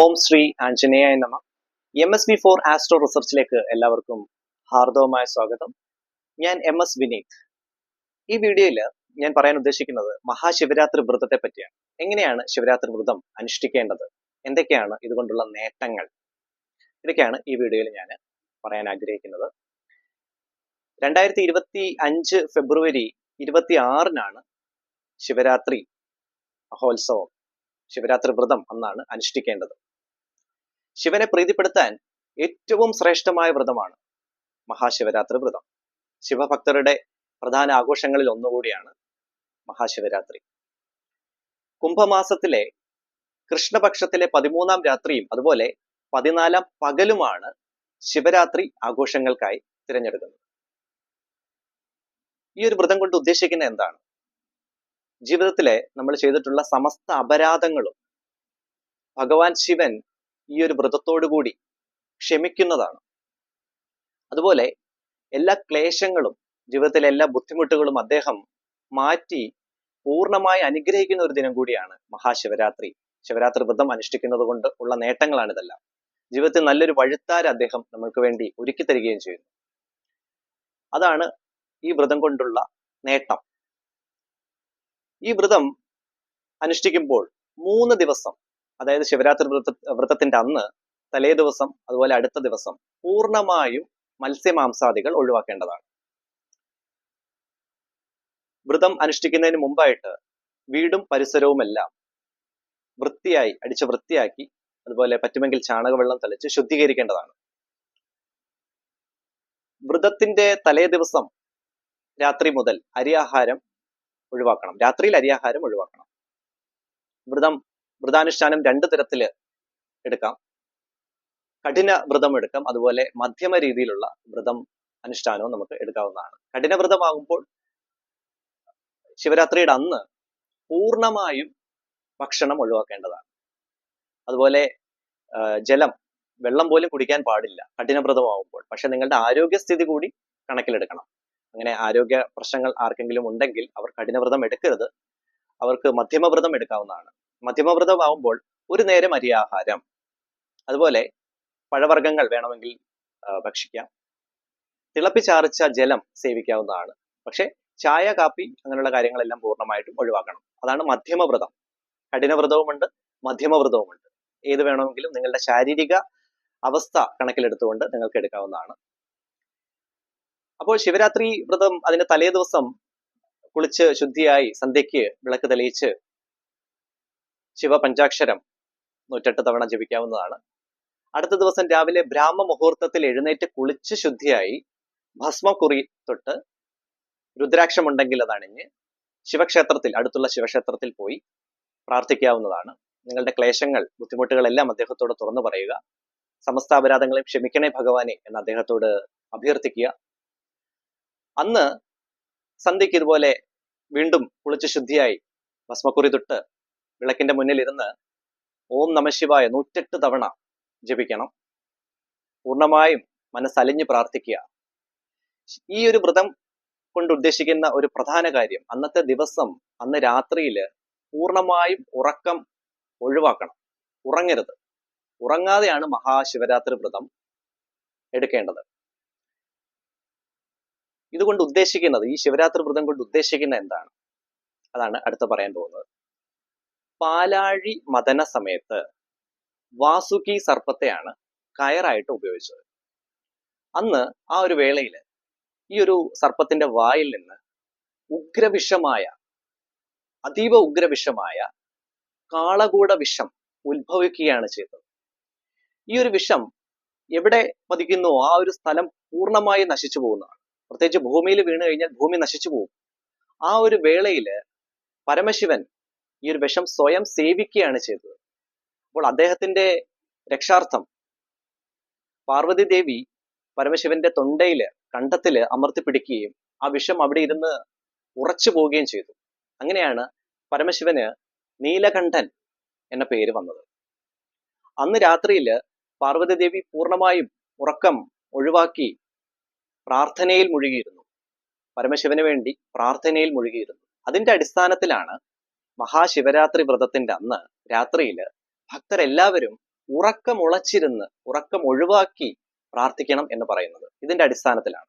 ഓം ശ്രീ ആഞ്ജനേയ നമ. M S B for astro റിസർച്ചിലേക്ക് എല്ലാവർക്കും ഹാർദവമായ സ്വാഗതം. ഞാൻ എം എസ് വിനീത്. ഈ വീഡിയോയിൽ ഞാൻ പറയാൻ ഉദ്ദേശിക്കുന്നത് മഹാശിവരാത്രി വ്രതത്തെ പറ്റിയാണ്. എങ്ങനെയാണ് ശിവരാത്രി വ്രതം അനുഷ്ഠിക്കേണ്ടത്? എന്തൊക്കെയാണ് ഇതുകൊണ്ടുള്ള നേട്ടങ്ങൾ? ഇതൊക്കെയാണ് ഈ വീഡിയോയിൽ ഞാൻ പറയാൻ ആഗ്രഹിക്കുന്നത്. രണ്ടായിരത്തി ഇരുപത്തി അഞ്ച് ഫെബ്രുവരി ഇരുപത്തി ആറിനാണ് ശിവരാത്രി മഹോത്സവം. ശിവരാത്രി വ്രതം അന്നാണ് അനുഷ്ഠിക്കേണ്ടത്. ശിവനെ പ്രീതിപ്പെടുത്താൻ ഏറ്റവും ശ്രേഷ്ഠമായ വ്രതമാണ് മഹാശിവരാത്രി വ്രതം. ശിവഭക്തരുടെ പ്രധാന ആഘോഷങ്ങളിൽ ഒന്നുകൂടിയാണ് മഹാശിവരാത്രി. കുംഭമാസത്തിലെ കൃഷ്ണപക്ഷത്തിലെ പതിമൂന്നാം രാത്രിയും അതുപോലെ പതിനാലാം പകലുമാണ് ശിവരാത്രി ആഘോഷങ്ങൾക്കായി തിരഞ്ഞെടുക്കുന്നത്. ഈ ഒരു വ്രതം കൊണ്ട് ഉദ്ദേശിക്കുന്നത് എന്താണ്? ജീവിതത്തിലെ നമ്മൾ ചെയ്തിട്ടുള്ള സമസ്ത അപരാധങ്ങളും ഭഗവാൻ ശിവൻ ഈ ഒരു വ്രതത്തോടു കൂടി ക്ഷമിക്കുന്നതാണ്. അതുപോലെ എല്ലാ ക്ലേശങ്ങളും ജീവിതത്തിലെ എല്ലാ ബുദ്ധിമുട്ടുകളും അദ്ദേഹം മാറ്റി പൂർണമായി അനുഗ്രഹിക്കുന്ന ഒരു ദിനം കൂടിയാണ് മഹാശിവരാത്രി. ശിവരാത്രി വ്രതം അനുഷ്ഠിക്കുന്നത് കൊണ്ട് ഉള്ള നേട്ടങ്ങളാണ് ഇതെല്ലാം ജീവിതത്തിൽ നല്ലൊരു വഴുത്താര അദ്ദേഹം നമ്മൾക്ക് വേണ്ടി ഒരുക്കി തരികയും ചെയ്യുന്നു. അതാണ് ഈ വ്രതം കൊണ്ടുള്ള നേട്ടം. ഈ വ്രതം അനുഷ്ഠിക്കുമ്പോൾ മൂന്ന് ദിവസം അതായത് ശിവരാത്രി വ്രത വ്രതത്തിന്റെ അന്ന് തലേ ദിവസം അതുപോലെ അടുത്ത ദിവസം പൂർണമായും മത്സ്യമാംസാദികൾ ഒഴിവാക്കേണ്ടതാണ്. വ്രതം അനുഷ്ഠിക്കുന്നതിന് മുമ്പായിട്ട് വീടും പരിസരവുമെല്ലാം വൃത്തിയായി അടിച്ച് വൃത്തിയാക്കി അതുപോലെ പറ്റുമെങ്കിൽ ചാണകവെള്ളം തളിച്ച് ശുദ്ധീകരിക്കേണ്ടതാണ്. വ്രതത്തിന്റെ തലേ ദിവസം രാത്രി മുതൽ അരിയാഹാരം ഒഴിവാക്കണം. രാത്രിയിൽ അരിയാഹാരം ഒഴിവാക്കണം. വ്രതം വ്രതാനുഷ്ഠാനം രണ്ട് തരത്തിൽ എടുക്കാം. കഠിന വ്രതം എടുക്കാം. അതുപോലെ മധ്യമ രീതിയിലുള്ള വ്രതം അനുഷ്ഠാനവും നമുക്ക് എടുക്കാവുന്നതാണ്. കഠിന വ്രതമാകുമ്പോൾ ശിവരാത്രിയുടെ അന്ന് പൂർണമായും ഭക്ഷണം ഒഴിവാക്കേണ്ടതാണ്. അതുപോലെ ജലം വെള്ളം പോലും കുടിക്കാൻ പാടില്ല കഠിന വ്രതമാകുമ്പോൾ. പക്ഷെ നിങ്ങളുടെ ആരോഗ്യസ്ഥിതി കൂടി കണക്കിലെടുക്കണം. അങ്ങനെ ആരോഗ്യ പ്രശ്നങ്ങൾ ആർക്കെങ്കിലും ഉണ്ടെങ്കിൽ അവർ കഠിനവ്രതം എടുക്കരുത്. അവർക്ക് മധ്യമവ്രതം എടുക്കാവുന്നതാണ്. മധ്യമവ്രതമാവുമ്പോൾ ഒരു നേരം അരിയാഹാരം അതുപോലെ പഴവർഗങ്ങൾ വേണമെങ്കിൽ ഭക്ഷിക്കാം. തിളപ്പിച്ചാറിച്ച ജലം സേവിക്കാവുന്നതാണ്. പക്ഷെ ചായ കാപ്പി അങ്ങനെയുള്ള കാര്യങ്ങളെല്ലാം പൂർണമായിട്ടും ഒഴിവാക്കണം. അതാണ് മധ്യമവ്രതം. കഠിനവ്രതവുമുണ്ട് മധ്യമവ്രതവുമുണ്ട്. ഏത് വേണമെങ്കിലും നിങ്ങളുടെ ശാരീരിക അവസ്ഥ കണക്കിലെടുത്തുകൊണ്ട് നിങ്ങൾക്ക് എടുക്കാവുന്നതാണ്. അപ്പോൾ ശിവരാത്രി വ്രതം അതിന്റെ തലേ ദിവസം കുളിച്ച് ശുദ്ധിയായി സന്ധ്യയ്ക്ക് വിളക്ക് തെളിയിച്ച് ശിവപഞ്ചാക്ഷരം നൂറ്റെട്ട് തവണ ജപിക്കാവുന്നതാണ്. അടുത്ത ദിവസം രാവിലെ ബ്രാഹ്മ മുഹൂർത്തത്തിൽ എഴുന്നേറ്റ് കുളിച്ച് ശുദ്ധിയായി ഭസ്മക്കുറി തൊട്ട് രുദ്രാക്ഷമുണ്ടെങ്കിൽ അത് ശിവക്ഷേത്രത്തിൽ അടുത്തുള്ള ശിവക്ഷേത്രത്തിൽ പോയി പ്രാർത്ഥിക്കാവുന്നതാണ്. നിങ്ങളുടെ ക്ലേശങ്ങൾ ബുദ്ധിമുട്ടുകളെല്ലാം അദ്ദേഹത്തോട് തുറന്നു പറയുക. സമസ്ത അപരാധങ്ങളെയും ക്ഷമിക്കണേ ഭഗവാനെ എന്ന് അദ്ദേഹത്തോട് അഭ്യർത്ഥിക്കുക. അന്ന് സന്ധ്യയ്ക്ക് ഇതുപോലെ വീണ്ടും കുളിച്ച് ശുദ്ധിയായി ഭസ്മക്കുറി തൊട്ട് വിളക്കിന്റെ മുന്നിൽ ഇരുന്ന് ഓം നമശിവായ നൂറ്റെട്ട് തവണ ജപിക്കണം. പൂർണമായും മനസ്സലിഞ്ഞ് പ്രാർത്ഥിക്കുക. ഈ ഒരു വ്രതം കൊണ്ട് ഉദ്ദേശിക്കുന്ന ഒരു പ്രധാന കാര്യം അന്നത്തെ ദിവസം അന്ന് രാത്രിയിൽ പൂർണമായും ഉറക്കം ഒഴിവാക്കണം. ഉറങ്ങരുത്. ഉറങ്ങാതെയാണ് മഹാശിവരാത്രി വ്രതം എടുക്കേണ്ടത്. ഇതുകൊണ്ട് ഉദ്ദേശിക്കുന്നത് ഈ ശിവരാത്രി വ്രതം കൊണ്ട് ഉദ്ദേശിക്കുന്നത് എന്താണ്? അതാണ് അടുത്ത പറയാൻ പോകുന്നത്. പാലാഴി മദന സമയത്ത് വാസുകി സർപ്പത്തെയാണ് കയറായിട്ട് ഉപയോഗിച്ചത്. അന്ന് ആ ഒരു വേളയിൽ ഈ ഒരു സർപ്പത്തിന്റെ വായിൽ നിന്ന് ഉഗ്രവിഷമായ അതീവ ഉഗ്രവിഷമായ കാളകൂട വിഷം ഉത്ഭവിക്കുകയാണ് ചെയ്തത്. ഈ ഒരു വിഷം എവിടെ പതിക്കുന്നു? ആ ഒരു സ്ഥലം പൂർണമായി നശിച്ചു പോകുന്നതാണ്. പ്രത്യേകിച്ച് ഭൂമിയിൽ വീണ് കഴിഞ്ഞാൽ ഭൂമി നശിച്ചു പോകും. ആ ഒരു വേളയിൽ പരമശിവൻ ഈ ഒരു വിഷം സ്വയം സേവിക്കുകയാണ് ചെയ്തത്. അപ്പോൾ അദ്ദേഹത്തിന്റെ രക്ഷാർത്ഥം പാർവതി ദേവി പരമശിവന്റെ തൊണ്ടയിൽ കണ്ടത്തിൽ അമർത്തിപ്പിടിക്കുകയും ആ വിഷം അവിടെ ഇരുന്ന് ഉറച്ചു പോവുകയും ചെയ്തു. അങ്ങനെയാണ് പരമശിവന് നീലകണ്ഠൻ എന്ന പേര് വന്നത്. അന്ന് രാത്രിയിൽ പാർവതി ദേവി പൂർണമായും ഉറക്കം ഒഴിവാക്കി പ്രാർത്ഥനയിൽ മുഴുകിയിരുന്നു. പരമശിവന് വേണ്ടി പ്രാർത്ഥനയിൽ മുഴുകിയിരുന്നു. അതിന്റെ അടിസ്ഥാനത്തിലാണ് മഹാശിവരാത്രി വ്രതത്തിന്റെ അന്ന് രാത്രിയിൽ ഭക്തരെല്ലാവരും ഉറക്കമുളച്ചിരുന്ന് ഉറക്കം ഒഴിവാക്കി പ്രാർത്ഥിക്കണം എന്ന് പറയുന്നത് ഇതിന്റെ അടിസ്ഥാനത്തിലാണ്.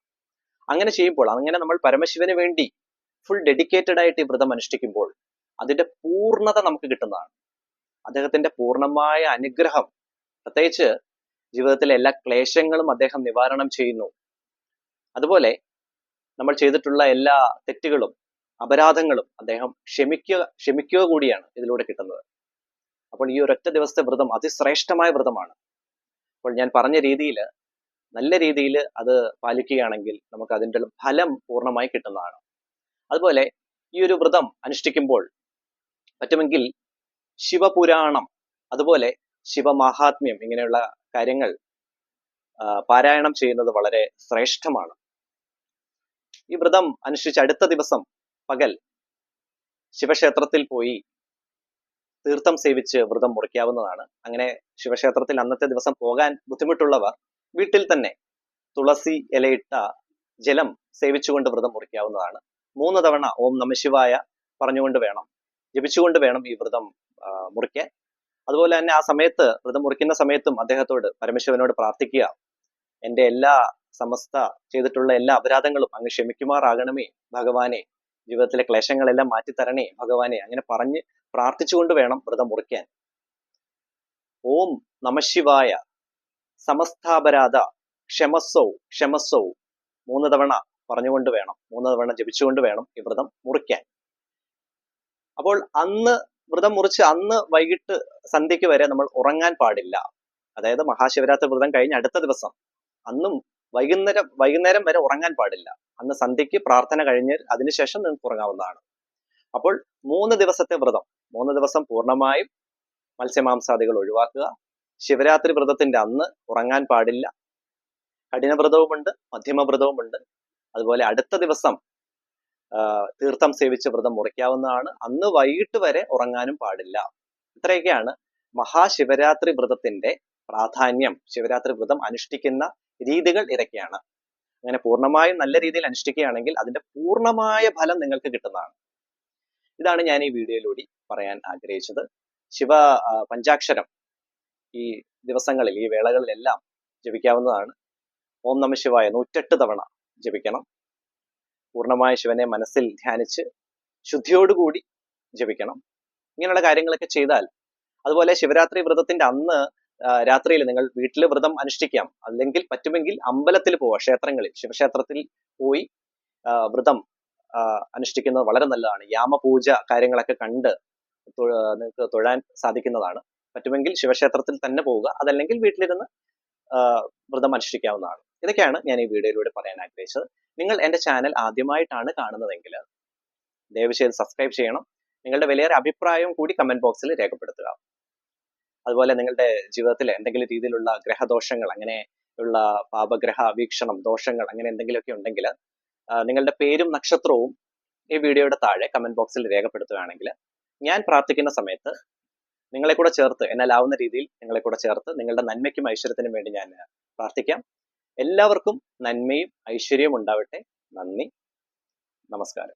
അങ്ങനെ ചെയ്യുമ്പോൾ അങ്ങനെ നമ്മൾ പരമശിവന് വേണ്ടി ഫുൾ ഡെഡിക്കേറ്റഡ് ആയിട്ട് ഈ വ്രതം അനുഷ്ഠിക്കുമ്പോൾ അതിന്റെ പൂർണത നമുക്ക് കിട്ടുന്നതാണ്. അദ്ദേഹത്തിന്റെ പൂർണമായ അനുഗ്രഹം. പ്രത്യേകിച്ച് ജീവിതത്തിലെ എല്ലാ ക്ലേശങ്ങളും അദ്ദേഹം നിവാരണം ചെയ്യുന്നു. അതുപോലെ നമ്മൾ ചെയ്തിട്ടുള്ള എല്ലാ തെറ്റുകളും അപരാധങ്ങളും അദ്ദേഹം ക്ഷമിക്കുക ക്ഷമിക്കുക കൂടിയാണ് ഇതിലൂടെ കിട്ടുന്നത്. അപ്പോൾ ഈ ഒരൊറ്റ ദിവസത്തെ വ്രതം അതിശ്രേഷ്ഠമായ വ്രതമാണ്. അപ്പോൾ ഞാൻ പറഞ്ഞ രീതിയിൽ നല്ല രീതിയിൽ അത് പാലിക്കുകയാണെങ്കിൽ നമുക്ക് അതിന്റെ ഫലം പൂർണമായി കിട്ടുന്നതാണ്. അതുപോലെ ഈ ഒരു വ്രതം അനുഷ്ഠിക്കുമ്പോൾ പറ്റുമെങ്കിൽ ശിവപുരാണം അതുപോലെ ശിവമാഹാത്മ്യം ഇങ്ങനെയുള്ള കാര്യങ്ങൾ പാരായണം ചെയ്യുന്നത് വളരെ ശ്രേഷ്ഠമാണ്. ഈ വ്രതം അനുഷ്ഠിച്ച അടുത്ത ദിവസം പകൽ ശിവക്ഷേത്രത്തിൽ പോയി തീർത്ഥം സേവിച്ച് വ്രതം മുറിക്കാവുന്നതാണ്. അങ്ങനെ ശിവക്ഷേത്രത്തിൽ അന്നത്തെ ദിവസം പോകാൻ ബുദ്ധിമുട്ടുള്ളവർ വീട്ടിൽ തന്നെ തുളസി ഇലയിട്ട ജലം സേവിച്ചുകൊണ്ട് വ്രതം മുറിക്കാവുന്നതാണ്. മൂന്ന് തവണ ഓം നമശിവായ പറഞ്ഞുകൊണ്ട് വേണം. ജപിച്ചുകൊണ്ട് വേണം ഈ വ്രതം മുറിക്കാൻ. അതുപോലെ തന്നെ ആ സമയത്ത് വ്രതം മുറിക്കുന്ന സമയത്തും അദ്ദേഹത്തോട് പരമശിവനോട് പ്രാർത്ഥിക്കുക. എന്റെ എല്ലാ സമസ്ത ചെയ്തിട്ടുള്ള എല്ലാ അപരാധങ്ങളും അങ്ങ് ക്ഷമിക്കുമാറാകണമേ ഭഗവാനെ. ജീവിതത്തിലെ ക്ലേശങ്ങളെല്ലാം മാറ്റിത്തരണേ ഭഗവാനെ. അങ്ങനെ പറഞ്ഞ് പ്രാർത്ഥിച്ചുകൊണ്ട് വേണം വ്രതം മുറിക്കാൻ. ഓം നമശിവായ സമസ്താപരാധ ക്ഷമസ്സൗ ക്ഷമസ്സൗ. മൂന്ന് തവണ പറഞ്ഞുകൊണ്ട് വേണം മൂന്ന് തവണ ജപിച്ചുകൊണ്ട് വേണം ഈ വ്രതം മുറിക്കാൻ. അപ്പോൾ അന്ന് വ്രതം മുറിച്ച് അന്ന് വൈകിട്ട് സന്ധ്യയ്ക്ക് വരെ നമ്മൾ ഉറങ്ങാൻ പാടില്ല. അതായത് മഹാശിവരാത്രി വ്രതം കഴിഞ്ഞ് അടുത്ത ദിവസം അന്നും വൈകുന്നേരം വൈകുന്നേരം വരെ ഉറങ്ങാൻ പാടില്ല. അന്ന് സന്ധ്യയ്ക്ക് പ്രാർത്ഥന കഴിഞ്ഞ് അതിനുശേഷം നിങ്ങൾക്ക് ഉറങ്ങാവുന്നതാണ്. അപ്പോൾ മൂന്ന് ദിവസത്തെ വ്രതം. മൂന്ന് ദിവസം പൂർണമായും മത്സ്യമാംസാദികൾ ഒഴിവാക്കുക. ശിവരാത്രി വ്രതത്തിന്റെ അന്ന് ഉറങ്ങാൻ പാടില്ല. കഠിന വ്രതവുമുണ്ട് മധ്യമ വ്രതവുമുണ്ട് അതുപോലെ അടുത്ത ദിവസം തീർത്ഥം സേവിച്ച് വ്രതം മുറിക്കാവുന്നതാണ്. അന്ന് വൈകിട്ട് വരെ ഉറങ്ങാനും പാടില്ല. ഇത്രയൊക്കെയാണ് മഹാശിവരാത്രി വ്രതത്തിന്റെ പ്രാധാന്യം. ശിവരാത്രി വ്രതം അനുഷ്ഠിക്കുന്ന രീതികൾ ഇതൊക്കെയാണ് അങ്ങനെ പൂർണമായും നല്ല രീതിയിൽ അനുഷ്ഠിക്കുകയാണെങ്കിൽ അതിന്റെ പൂർണമായ ഫലം നിങ്ങൾക്ക് കിട്ടുന്നതാണ്. ഇതാണ് ഞാൻ ഈ വീഡിയോയിലൂടെ പറയാൻ ആഗ്രഹിച്ചത്. ശിവ പഞ്ചാക്ഷരം ഈ ദിവസങ്ങളിൽ ഈ വേളകളിലെല്ലാം ജപിക്കാവുന്നതാണ്. ഓം നമ ശിവായ നൂറ്റെട്ട് തവണ ജപിക്കണം. പൂർണമായ ശിവനെ മനസ്സിൽ ധ്യാനിച്ച് ശുദ്ധിയോടുകൂടി ജപിക്കണം. ഇങ്ങനെയുള്ള കാര്യങ്ങളൊക്കെ ചെയ്താൽ അതുപോലെ ശിവരാത്രി വ്രതത്തിന്റെ അന്ന് രാത്രിയിൽ നിങ്ങൾ വീട്ടിൽ വ്രതം അനുഷ്ഠിക്കാം. അല്ലെങ്കിൽ പറ്റുമെങ്കിൽ അമ്പലത്തിൽ പോവുക ക്ഷേത്രങ്ങളിൽ. ശിവക്ഷേത്രത്തിൽ പോയി വ്രതം അനുഷ്ഠിക്കുന്നത് വളരെ നല്ലതാണ്. യാമപൂജ കാര്യങ്ങളൊക്കെ കണ്ട് നിങ്ങൾക്ക് തൊഴാൻ സാധിക്കുന്നതാണ്. പറ്റുമെങ്കിൽ ശിവക്ഷേത്രത്തിൽ തന്നെ പോവുക അതല്ലെങ്കിൽ വീട്ടിലിരുന്ന് വ്രതം അനുഷ്ഠിക്കാവുന്നതാണ്. ഇതൊക്കെയാണ് ഞാൻ ഈ വീഡിയോയിലൂടെ പറയാൻ ആഗ്രഹിച്ചത്. നിങ്ങൾ എന്റെ ചാനൽ ആദ്യമായിട്ടാണ് കാണുന്നതെങ്കിൽ ദയവ് ചെയ്ത് സബ്സ്ക്രൈബ് ചെയ്യണം. നിങ്ങളുടെ വലിയൊരു അഭിപ്രായവും കൂടി കമന്റ് ബോക്സിൽ രേഖപ്പെടുത്തുക. അതുപോലെ നിങ്ങളുടെ ജീവിതത്തിൽ എന്തെങ്കിലും രീതിയിലുള്ള ഗ്രഹദോഷങ്ങൾ അങ്ങനെ ഉള്ള പാപഗ്രഹ വീക്ഷണം ദോഷങ്ങൾ അങ്ങനെ എന്തെങ്കിലുമൊക്കെ ഉണ്ടെങ്കിൽ നിങ്ങളുടെ പേരും നക്ഷത്രവും ഈ വീഡിയോയുടെ താഴെ കമന്റ് ബോക്സിൽ രേഖപ്പെടുത്തുകയാണെങ്കിൽ ഞാൻ പ്രാർത്ഥിക്കുന്ന സമയത്ത് നിങ്ങളെ കൂടെ ചേർത്ത് എന്നാലാവുന്ന രീതിയിൽ നിങ്ങളെ കൂടെ ചേർത്ത് നിങ്ങളുടെ നന്മയ്ക്കും ഐശ്വര്യത്തിനും വേണ്ടി ഞാൻ പ്രാർത്ഥിക്കാം. എല്ലാവർക്കും നന്മയും ഐശ്വര്യവും ഉണ്ടാവട്ടെ. നന്ദി. നമസ്കാരം.